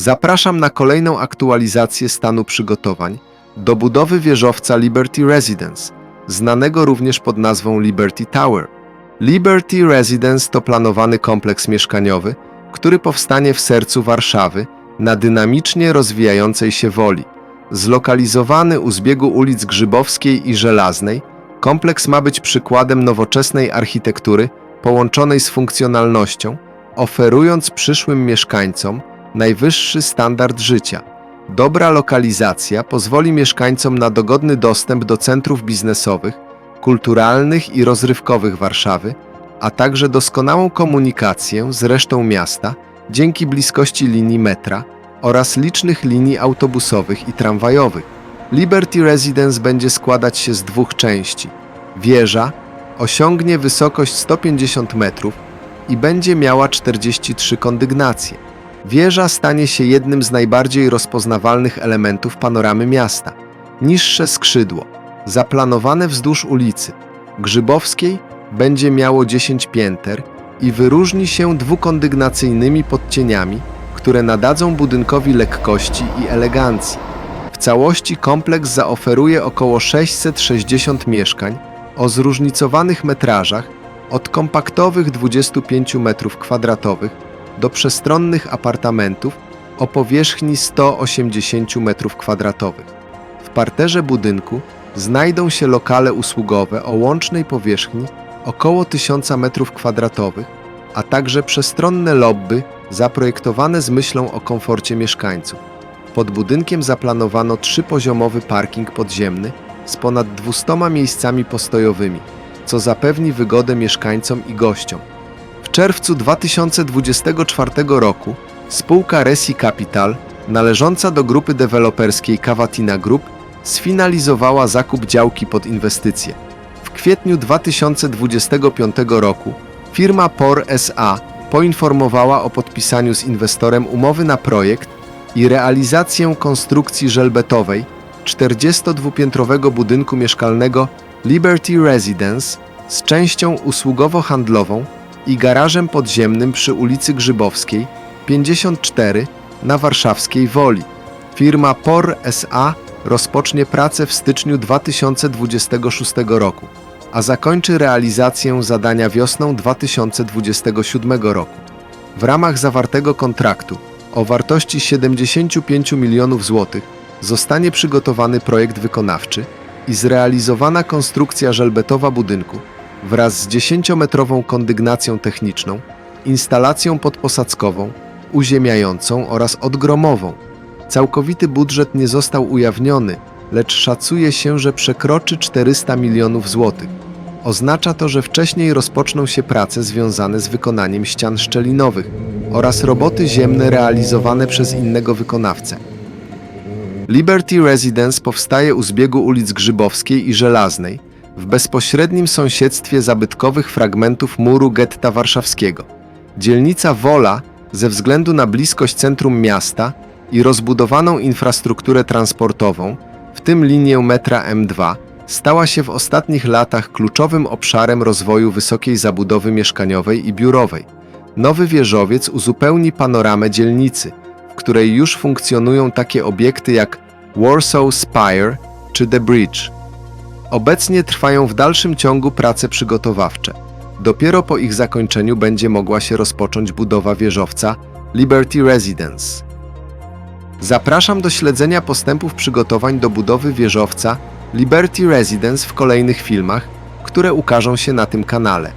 Zapraszam na kolejną aktualizację stanu przygotowań do budowy wieżowca Liberty Residence, znanego również pod nazwą Liberty Tower. Liberty Residence to planowany kompleks mieszkaniowy, który powstanie w sercu Warszawy na dynamicznie rozwijającej się woli. Zlokalizowany u zbiegu ulic Grzybowskiej i Żelaznej, kompleks ma być przykładem nowoczesnej architektury połączonej z funkcjonalnością, oferując przyszłym mieszkańcom najwyższy standard życia. Dobra lokalizacja pozwoli mieszkańcom na dogodny dostęp do centrów biznesowych, kulturalnych i rozrywkowych Warszawy, a także doskonałą komunikację z resztą miasta dzięki bliskości linii metra oraz licznych linii autobusowych i tramwajowych. Liberty Residence będzie składać się z dwóch części. Wieża osiągnie wysokość 150 metrów i będzie miała 43 kondygnacje. Wieża stanie się jednym z najbardziej rozpoznawalnych elementów panoramy miasta. Niższe skrzydło, zaplanowane wzdłuż ulicy Grzybowskiej, będzie miało 10 pięter i wyróżni się dwukondygnacyjnymi podcieniami, które nadadzą budynkowi lekkości i elegancji. W całości kompleks zaoferuje około 660 mieszkań o zróżnicowanych metrażach od kompaktowych 25 m2 do przestronnych apartamentów o powierzchni 180 m2. W parterze budynku znajdą się lokale usługowe o łącznej powierzchni około 1000 m2, a także przestronne lobby zaprojektowane z myślą o komforcie mieszkańców. Pod budynkiem zaplanowano trzypoziomowy parking podziemny z ponad 200 miejscami postojowymi, co zapewni wygodę mieszkańcom i gościom. W czerwcu 2024 roku spółka Resi Capital, należąca do grupy deweloperskiej Cavatina Group, sfinalizowała zakup działki pod inwestycje. W kwietniu 2025 roku firma POR SA poinformowała o podpisaniu z inwestorem umowy na projekt i realizację konstrukcji żelbetowej 42-piętrowego budynku mieszkalnego Liberty Residence z częścią usługowo-handlową i garażem podziemnym przy ulicy Grzybowskiej 54 na warszawskiej Woli. Firma POR SA rozpocznie pracę w styczniu 2026 roku, a zakończy realizację zadania wiosną 2027 roku. W ramach zawartego kontraktu o wartości 75 milionów złotych zostanie przygotowany projekt wykonawczy i zrealizowana konstrukcja żelbetowa budynku wraz z 10-metrową kondygnacją techniczną, instalacją podposadzkową, uziemiającą oraz odgromową. Całkowity budżet nie został ujawniony, lecz szacuje się, że przekroczy 400 milionów złotych. Oznacza to, że wcześniej rozpoczną się prace związane z wykonaniem ścian szczelinowych oraz roboty ziemne realizowane przez innego wykonawcę. Liberty Residence powstaje u zbiegu ulic Grzybowskiej i Żelaznej, w bezpośrednim sąsiedztwie zabytkowych fragmentów muru getta warszawskiego. Dzielnica Wola, ze względu na bliskość centrum miasta i rozbudowaną infrastrukturę transportową, w tym linię metra M2, stała się w ostatnich latach kluczowym obszarem rozwoju wysokiej zabudowy mieszkaniowej i biurowej. Nowy wieżowiec uzupełni panoramę dzielnicy, w której już funkcjonują takie obiekty jak Warsaw Spire czy The Bridge. Obecnie trwają w dalszym ciągu prace przygotowawcze. Dopiero po ich zakończeniu będzie mogła się rozpocząć budowa wieżowca Liberty Residence. Zapraszam do śledzenia postępów przygotowań do budowy wieżowca Liberty Residence w kolejnych filmach, które ukażą się na tym kanale.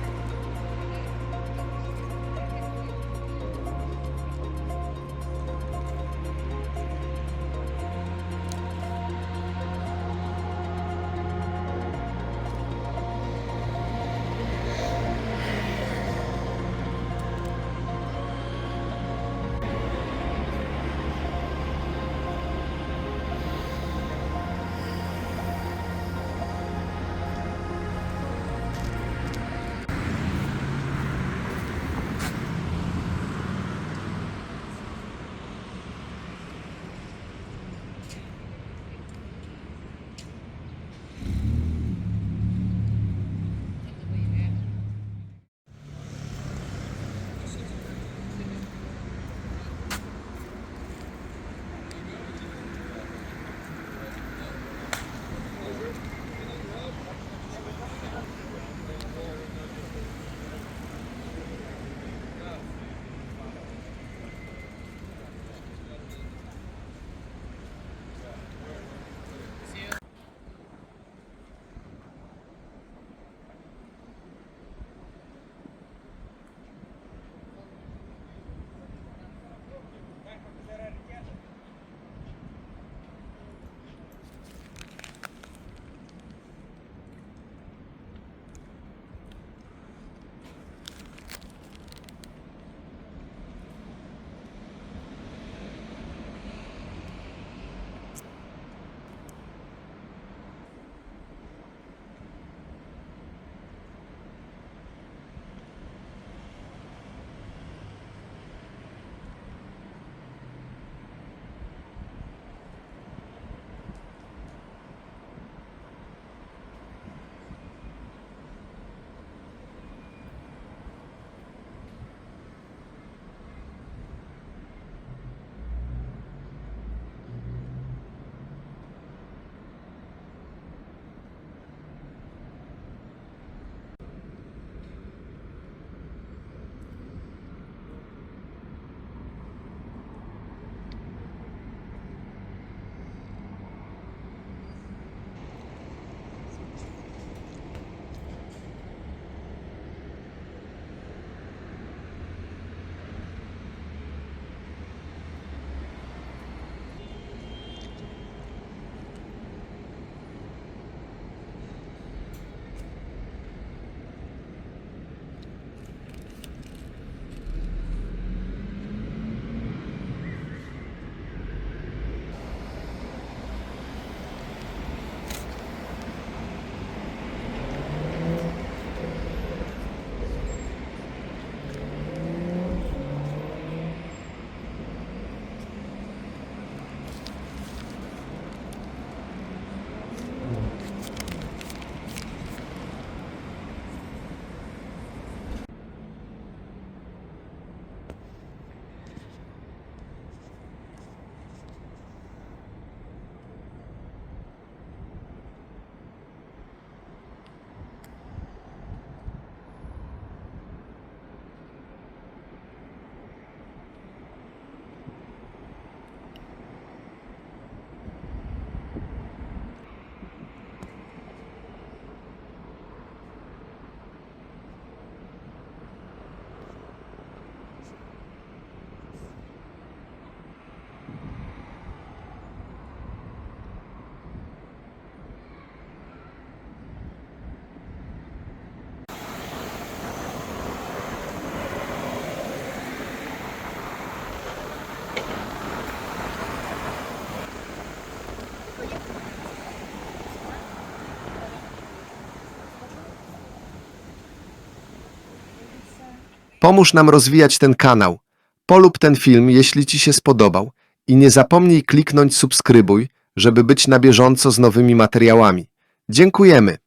Pomóż nam rozwijać ten kanał. Polub ten film, jeśli Ci się spodobał i nie zapomnij kliknąć subskrybuj, żeby być na bieżąco z nowymi materiałami. Dziękujemy.